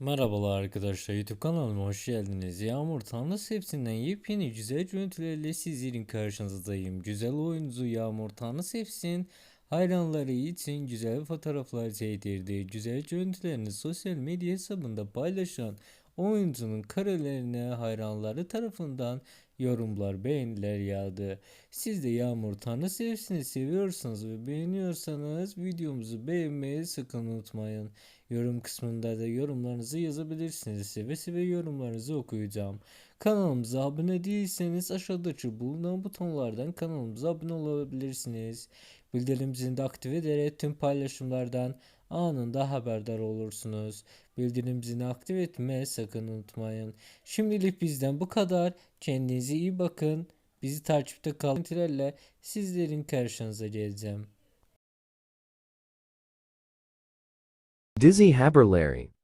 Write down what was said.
Merhabalar arkadaşlar YouTube kanalıma hoş geldiniz. Yağmur Tanrısı hepsinden yepyeni güzel görüntülerle sizlerin karşınızdayım. Güzel oyuncu Yağmur Tanrısı hepsinin hayranları için güzel fotoğraflar çektirdi. Güzel görüntülerini sosyal medya hesabında paylaşan oyuncunun karelerine hayranları tarafından yorumlar, beğeniler yağdı. Siz de Yağmur Tanrısı hepsini seviyorsanız ve beğeniyorsanız videomuzu beğenmeyi sakın unutmayın. Yorum kısmında da yorumlarınızı yazabilirsiniz. Seve seve yorumlarınızı okuyacağım. Kanalımıza abone değilseniz aşağıdaki bulunan butonlardan kanalımıza abone olabilirsiniz. Bildirim zilini de aktif ederek tüm paylaşımlardan anında haberdar olursunuz. Bildirim zilini aktif etmeyi sakın unutmayın. Şimdilik bizden bu kadar. Kendinize iyi bakın. Bizi takipte kalın. Sizlerin karşınıza geleceğim. Dizzy Haberlary